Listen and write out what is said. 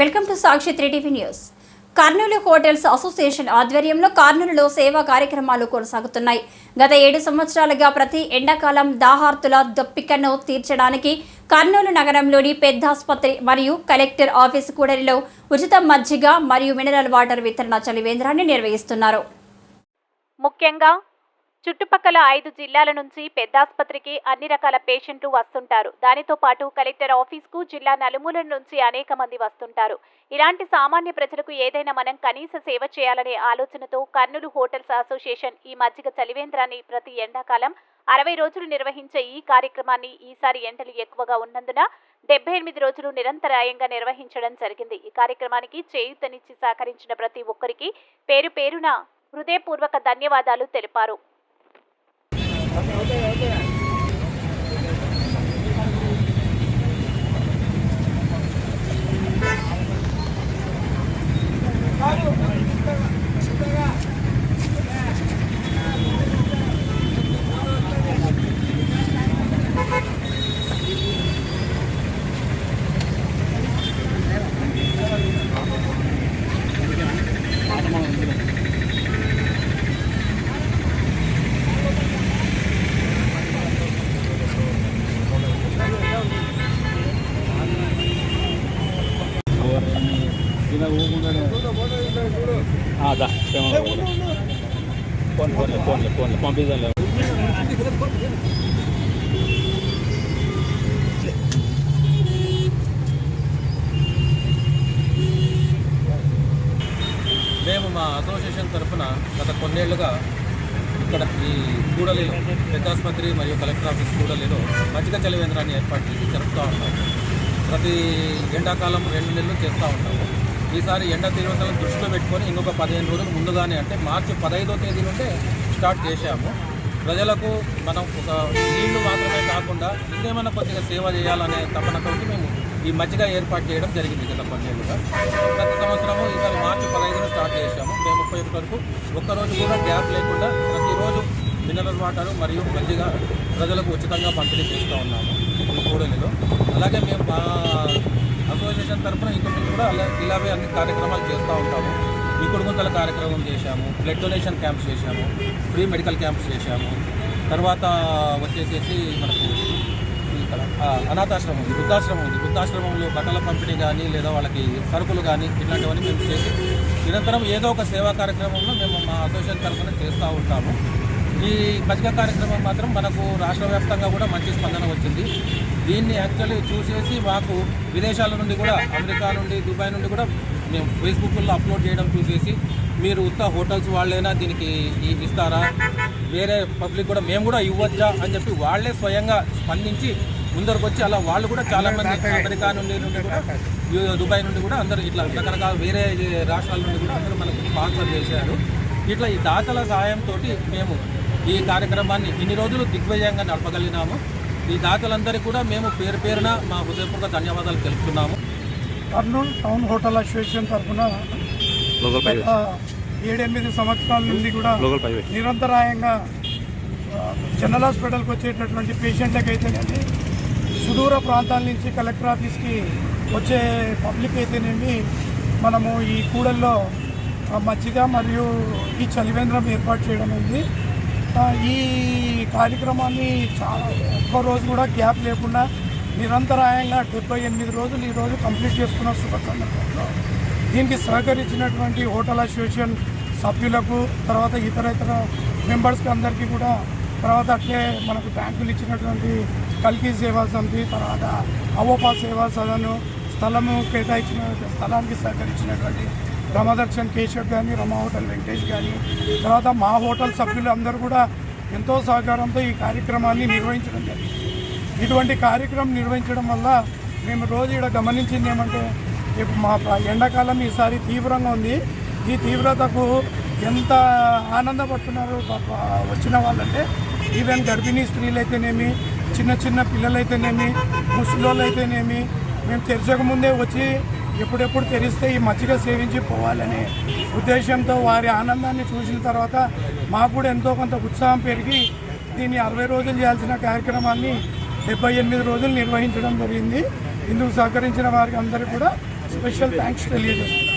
Welcome to Sakshi three TV news. Kurnool hotels association ఆధ్వర్యంలో కర్నూలులో సేవా కార్యక్రమాలు కొనసాగుతున్నాయి. గత ఏడు సంవత్సరాలుగా ప్రతి ఎండాకాలం దాహార్తుల దప్పికను తీర్చడానికి కర్నూలు నగరంలోని పెద్ద ఆసుపత్రి మరియు కలెక్టర్ ఆఫీసు కూడలిలో ఉచిత మజ్జిగ మరియు మినరల్ వాటర్ వితరణ చలివేంద్రాన్ని నిర్వహిస్తున్నారు. ముఖ్యంగా చుట్టుపక్కల ఐదు జిల్లాల నుంచి పెద్దాసుపత్రికి అన్ని రకాల పేషెంట్లు వస్తుంటారు. దానితో పాటు కలెక్టర్ ఆఫీస్కు జిల్లా నలుమూలల నుంచి అనేక మంది వస్తుంటారు. ఇలాంటి సామాన్య ప్రజలకు ఏదైనా మనం కనీస సేవ చేయాలనే ఆలోచనతో కర్నూలు హోటల్స్ అసోసియేషన్ ఈ మజ్జిగ చలివేంద్రాన్ని ప్రతి ఎండాకాలం అరవై రోజులు నిర్వహించే ఈ కార్యక్రమాన్ని ఈసారి ఎండలు ఎక్కువగా ఉన్నందున డెబ్బై ఎనిమిది రోజులు నిరంతరాయంగా నిర్వహించడం జరిగింది. ఈ కార్యక్రమానికి చేయూతనిచ్చి సహకరించిన ప్రతి ఒక్కరికి పేరు పేరున హృదయపూర్వక ధన్యవాదాలు తెలిపారు. ఫోన్ ఫోన్లే ఫోన్లే ఫోన్లే పంపిద్దాంలే. మేము మా అసోసియేషన్ తరఫున గత కొన్నేళ్ళుగా ఇక్కడ ఈ కూడలిలో పెద్దాసుపత్రి మరియు కలెక్టర్ ఆఫీస్ కూడలిలో మజ్జిగ చలివేంద్రాన్ని ఏర్పాటు చేసి జరుపుతూ ఉంటాము. ప్రతి ఎండాకాలం రెండు నెలలు చేస్తూ ఉంటాము. ఈసారి ఎండ తీవ్రతలను దృష్టిలో పెట్టుకొని ఇంకొక పదిహేను రోజులు ముందుగానే అంటే మార్చి పదహైదో తేదీ నుండే స్టార్ట్ చేశాము. ప్రజలకు మనం ఒక నీళ్ళు మాత్రమే కాకుండా ఇంకేమైనా కొద్దిగా సేవ చేయాలనే తపనతోటి మేము ఈ మధ్యగా ఏర్పాటు చేయడం జరిగింది గత కొన్నేళ్ళుగా ప్రతి సంవత్సరము ఈసారి మార్చి పదహైదున స్టార్ట్ చేశాము. మేము ముప్పై ఒకటి వరకు ఒక్కరోజు కూడా గ్యాప్ లేకుండా ప్రతిరోజు మినరల్ వాటర్ మరియు మజ్జిగ ప్రజలకు ఉచితంగా పంపిణీ చేస్తూ ఉన్నాము ఈ కూడలిలో. అలాగే మేము అసోసియేషన్ తరఫున ఇంకొక కూడా ఇలాగే అన్ని కార్యక్రమాలు చేస్తూ ఉంటాము. వికుడు గుంతల కార్యక్రమం చేశాము బ్లడ్ డొనేషన్ క్యాంప్స్ చేశాము ఫ్రీ మెడికల్ క్యాంప్స్ చేశాము. తర్వాత వచ్చేసేసి మనకు ఇక్కడ అనాథాశ్రమం ఉంది వృద్ధాశ్రమం ఉంది. వృద్ధాశ్రమంలో బట్టల పంపిణీ కానీ లేదా వాళ్ళకి సరుకులు కానీ ఇట్లాంటివన్నీ మేము చేసి నిరంతరం ఏదో ఒక సేవా కార్యక్రమంలో మేము మా అసోసియేషన్ తరఫున చేస్తూ ఉంటాము. ఈ మజ్జిగ కార్యక్రమం మాత్రం మనకు రాష్ట్ర వ్యాప్తంగా కూడా మంచి స్పందన వచ్చింది. దీన్ని యాక్చువల్లీ చూసేసి మాకు విదేశాల నుండి కూడా అమెరికా నుండి దుబాయ్ నుండి కూడా మేము ఫేస్బుక్లో అప్లోడ్ చేయడం చూసేసి మీరు ఉత్త హోటల్స్ వాళ్ళైనా దీనికి ఇస్తారా? వేరే పబ్లిక్ కూడా మేము కూడా ఇవ్వచ్చా అని చెప్పి వాళ్ళే స్వయంగా స్పందించి ముందరకు వచ్చి అలా వాళ్ళు కూడా చాలా మంది అమెరికా నుండి నుండి కూడా దుబాయ్ నుండి కూడా అందరు ఇట్లా రకరకాల వేరే రాష్ట్రాల నుండి కూడా అందరూ మనకు స్పాన్సర్ చేశారు. ఇట్లా ఈ దాతల సహాయంతో మేము ఈ కార్యక్రమాన్ని ఇన్ని రోజులు దిగ్విజయంగా నడపగలిగినాము. ఈ దాతలందరికీ కూడా మేము పేరు పేరున మా హృదయపూర్వక ధన్యవాదాలు తెలుపుతున్నాము. కర్నూలు టౌన్ హోటల్ అసోసియేషన్ తరఫున ఏడెనిమిది సంవత్సరాల నుండి కూడా నిరంతరాయంగా జనరల్ హాస్పిటల్కి వచ్చేటటువంటి పేషెంట్లకు అయితేనేమి సుదూర ప్రాంతాల నుంచి కలెక్టర్ ఆఫీస్కి వచ్చే పబ్లిక్ అయితేనేమి మనము ఈ కూడల్లో మజ్జిగ మరియు ఈ చలివేంద్రం ఏర్పాటు చేయడం అయింది. ఈ కార్యక్రమాన్ని చాలా ఒక్క రోజు కూడా గ్యాప్ లేకుండా నిరంతరాయంగా డెబ్బై ఎనిమిది రోజులు ఈ రోజు కంప్లీట్ చేసుకున్న శుభ సందర్భంలో దీనికి సహకరించినటువంటి హోటల్ అసోసియేషన్ సభ్యులకు తర్వాత ఇతర ఇతర మెంబర్స్కి అందరికీ కూడా తర్వాత అట్లే మనకు బ్యాంకులు ఇచ్చినటువంటి కల్కి సేవా సమితి తర్వాత అవోపా సేవా సదను స్థలము కేటాయించిన స్థలానికి సహకరించినటువంటి రమదర్శన్ కేశవ్ కానీ రమా హోటల్ వెంకటేష్ కానీ తర్వాత మా హోటల్ సభ్యులు అందరూ కూడా ఎంతో సహకారంతో ఈ కార్యక్రమాన్ని నిర్వహించడం జరిగింది. ఇటువంటి కార్యక్రమం నిర్వహించడం వల్ల మేము రోజు ఇక్కడ గమనించింది ఏమంటే ఇప్పుడు మా ఎండాకాలం ఈసారి తీవ్రంగా ఉంది. ఈ తీవ్రతకు ఎంత ఆనందపడుతున్నారు వచ్చిన వాళ్ళంటే ఈవెన్ గర్భిణీ స్త్రీలు అయితేనేమి చిన్న చిన్న పిల్లలైతేనేమి ముసలోళ్ళు అయితేనేమి మేము తెరచక ముందే వచ్చి ఎప్పుడెప్పుడు తెరిస్తే ఈ మజ్జిగ సేవించి పోవాలనే ఉద్దేశంతో వారి ఆనందాన్ని చూసిన తర్వాత మాకు కూడా ఎంతో కొంత ఉత్సాహం పెరిగి దీన్ని అరవై రోజులు చేయాల్సిన కార్యక్రమాన్ని డెబ్బై ఎనిమిది రోజులు నిర్వహించడం జరిగింది. ఇందుకు సహకరించిన వారికి అందరికీ కూడా స్పెషల్ థ్యాంక్స్ తెలియజేస్తున్నాను.